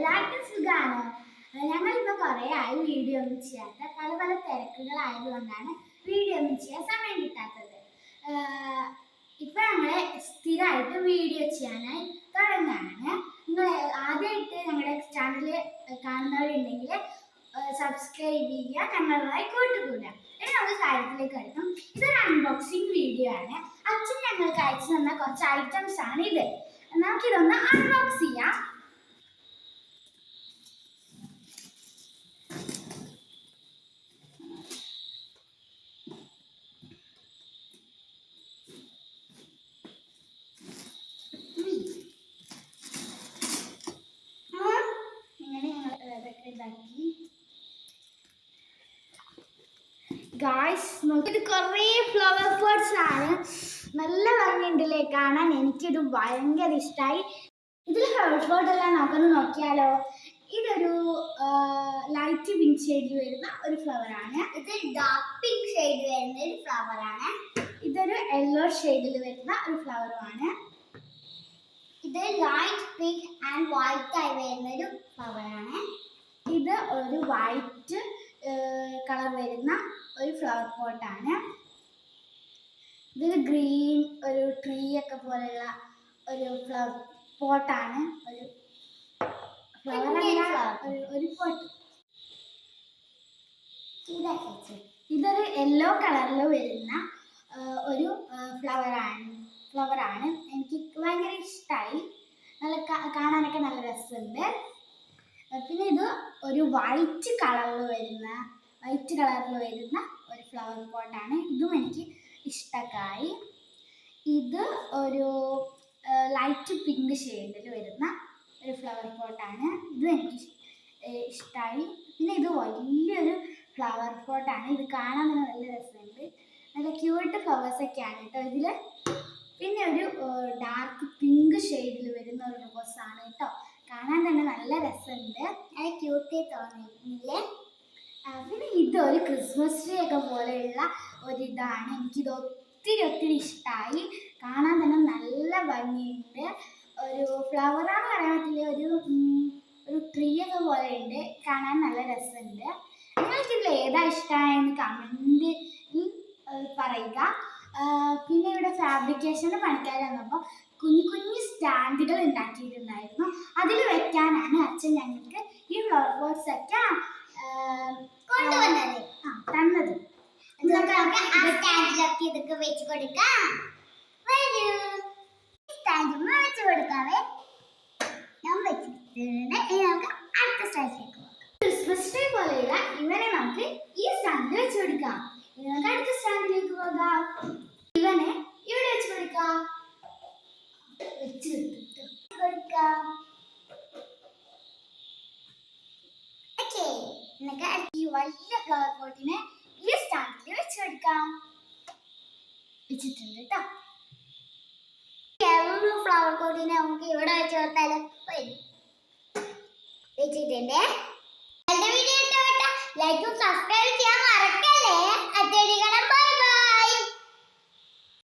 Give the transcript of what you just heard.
എല്ലാവർക്കും സുഖമാണ് ഞങ്ങൾ ഇപ്പൊ കുറെ ആയി വീഡിയോ ഒന്നും ചെയ്യാത്ത പല പല തിരക്കുകളായതുകൊണ്ടാണ് വീഡിയോ ഒന്നും ചെയ്യാൻ സമയം കിട്ടാത്തത്. ഇപ്പം ഞങ്ങൾ സ്ഥിരമായിട്ട് വീഡിയോ ചെയ്യാനായി തുടങ്ങാണ്. നിങ്ങൾ ആദ്യമായിട്ട് ഞങ്ങളുടെ ചാനൽ കാണുന്നവരുണ്ടെങ്കിൽ സബ്സ്ക്രൈബ് ചെയ്യുക ഞങ്ങളുമായി കൂട്ടുകൂടുക. ഇനി നമുക്ക് കാര്യത്തിലേക്ക് എടുക്കും ഇതൊരു അൺബോക്സിങ് വീഡിയോ ആണ്. അച്ഛൻ ഞങ്ങൾക്ക് അയച്ചു തന്ന കുറച്ച് ഐറ്റംസ് ആണ് ഇത്. നമുക്കിതൊന്ന് അൺബോക്സ് ചെയ്യാം ഇങ്ങനെ ഞങ്ങൾ ഗായ്സ് ഇത് കുറേ ഫ്ലവർ പോട്ട്സ് ആണ്. നല്ല ഭംഗിയുണ്ടല്ലേ കാണാൻ? എനിക്കിത് ഭയങ്കര ഇഷ്ടമായി ഇതിൽ ഫ്ലവർ പോട്ട് എല്ലാം നമുക്കൊന്ന് നോക്കിയാലോ? ഇതൊരു ലൈറ്റ് പിങ്ക് ഷെയ്ഡിൽ വരുന്ന ഒരു ഫ്ലവർ ആണ്. ഇത് ഡാർക്ക് പിങ്ക് ഷെയ്ഡ് വരുന്ന ഒരു ഫ്ലവർ ആണ്. ഇതൊരു യെല്ലോ ഷെയ്ഡിൽ വരുന്ന ഒരു ഫ്ലവറുമാണ് ഇത് ലൈറ്റ് പിങ്ക് ആൻഡ് വൈറ്റ് ആയി വരുന്ന ഒരു ഫ്ലവർ ആണ്. ഇത് ഒരു വൈറ്റ് കളർ വരുന്ന ഒരു ഫ്ലവർ പോട്ടാണ് ഇതൊരു ഗ്രീൻ ഒരു ട്രീ ഒക്കെ പോലെയുള്ള ഒരു ഫ്ലവർ പോട്ടാണ് ഒരു ഫ്ലവർ ഒരു പോട്ട് ഇതൊരു യെല്ലോ കളറിൽ വരുന്ന ഒരു ഫ്ലവർ ആണ് എനിക്ക് ഭയങ്കര ഇഷ്ടമായി നല്ല കാണാനൊക്കെ നല്ല രസമുണ്ട് പിന്നെ ഇത് ഒരു വൈറ്റ് കളറിൽ വരുന്ന വൈറ്റ് കളറിൽ വരുന്ന ഒരു ഫ്ലവർ പോട്ടാണ് ഇതും എനിക്ക് ഇഷ്ടക്കായി. ഇത് ഒരു ലൈറ്റ് പിങ്ക് ഷെയ്ഡിൽ വരുന്ന ഒരു ഫ്ലവർ പോട്ടാണ് ഇതും എനിക്ക് ഇഷ്ടമായി പിന്നെ ഇത് വലിയൊരു ഫ്ലവർ പോട്ടാണ് ഇത് കാണാൻ തന്നെ നല്ല രസമുണ്ട്. നല്ല ക്യൂട്ട് ഫ്ലവേഴ്സൊക്കെയാണ് കേട്ടോ ഇതിൽ പിന്നെ ഒരു ഡാർക്ക് പിങ്ക് ഷെയ്ഡിൽ വരുന്ന ഒരു റോസാണ് കാണാൻ തന്നെ നല്ല രസമുണ്ട്. അത് ക്യൂട്ടി തോന്നിയില്ലേ? പിന്നെ ഇതൊരു ക്രിസ്മസ് ട്രീ ഒക്കെ പോലെയുള്ള ഒരിതാണ്. എനിക്കിത് ഒത്തിരി ഒത്തിരി ഇഷ്ടമായി കാണാൻ തന്നെ നല്ല ഭംഗിയുണ്ട്. ഒരു ഫ്ലവറാണ് പറയാൻ പറ്റില്ല. ഒരു ഒരു ട്രീ ഒക്കെ പോലെയുണ്ട്. കാണാൻ നല്ല രസമുണ്ട്. നിങ്ങൾക്ക് ഇതിൽ ഏതാ ഇഷ്ടമായെന്ന് കമന്റ് പറയുക. പിന്നെ ഇവിടെ ഫാബ്രിക്കേഷന് പണിക്കാർ വന്നപ്പോൾ കുഞ്ഞു കുഞ്ഞു സ്റ്റാൻഡുകൾ ഉണ്ടാക്കിയിട്ടുണ്ടായിരുന്നു. അതിൽ വെക്കാനാണ് അച്ഛൻ ഞങ്ങൾക്ക് ഈ ഫ്ലവർ പോട്ട്സ് ഒക്കെ കൊണ്ടുവന്നത്. ആ തന്നത്. സ്റ്റാൻഡിലൊക്കെ ഇതൊക്കെ വെച്ച് കൊടുക്കാം. വരൂ. സ്റ്റാൻഡ് വെച്ച് കൊടുക്കാവേ. ഞാൻ വെച്ചിട്ടുണ്ട് ഇനി നമുക്ക് അടുത്ത സ്റ്റാൻഡിലേക്ക് പോകാം. ക്രിസ്മസ് ട്രീ പോലെയുള്ള ഇവനെ നമുക്ക് ഈ സ്റ്റാൻഡിൽ വെച്ച് കൊടുക്കാം. നമുക്ക് അടുത്ത സ്റ്റാൻഡിലേക്ക് പോകാം. ഇവനെ ഇവിടെ വെച്ച് കൊടുക്കാം വെച്ച് ഓക്കേ നമുക്ക് ഈ വലിയ ഫ്ലവർ പോട്ടിനെ ഈ സ്റ്റാൻഡിൽ വെച്ച് കൊടുക്കാം വെച്ചിട്ടുണ്ട് കേട്ടോ ഫ്ലവർ പോട്ടിനെ നമുക്ക് ഇവിടെ വെച്ച് കൊടുത്താലും വെച്ചിട്ടുണ്ട്.